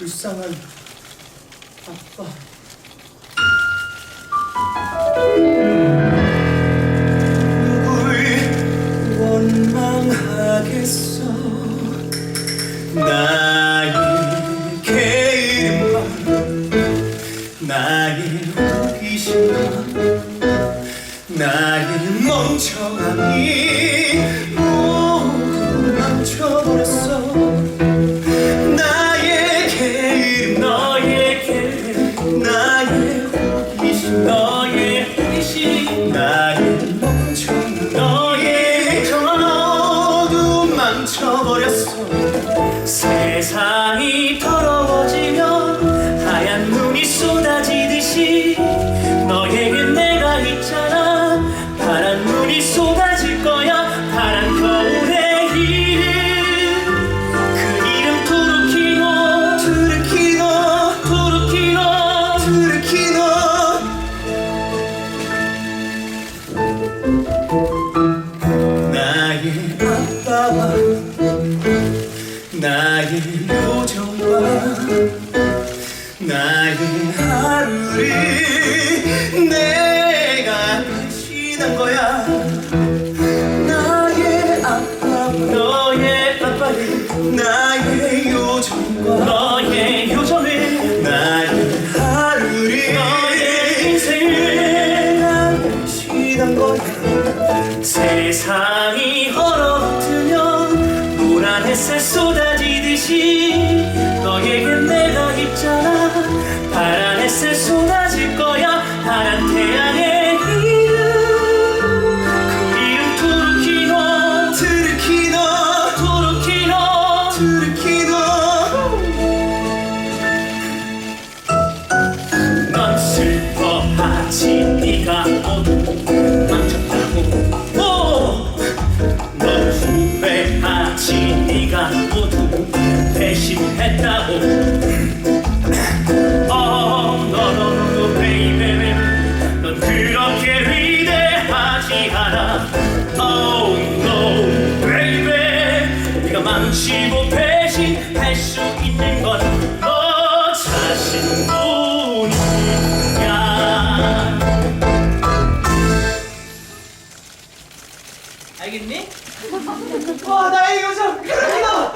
불쌍한 아빠. 누굴 원망하겠어? 나에게 이름만 나의 호기심만 나의 멍청함이 나의 멍청함 너의 멍청함 모두 망쳐버렸어. 세상이 더러워지면 나의 요정과 나의 하루를 내가 대신한 거야. 나의 아빠 너의 아빠를 나의 요정과 너의 요정을 나의 하루를 너의 인생을 내가 대신한 거야. 세상이 쏟아지듯이 너에게 내가 있잖아. 파란 햇살 쏟아질 거야. 파란 태양의 이름 그 이름 투르키노. 투르키노. 넌 슬퍼하지. 네가 모두 망쳤다고. 오! 넌 후회하지. 네가 아, 와나 이거 좀 그렇구나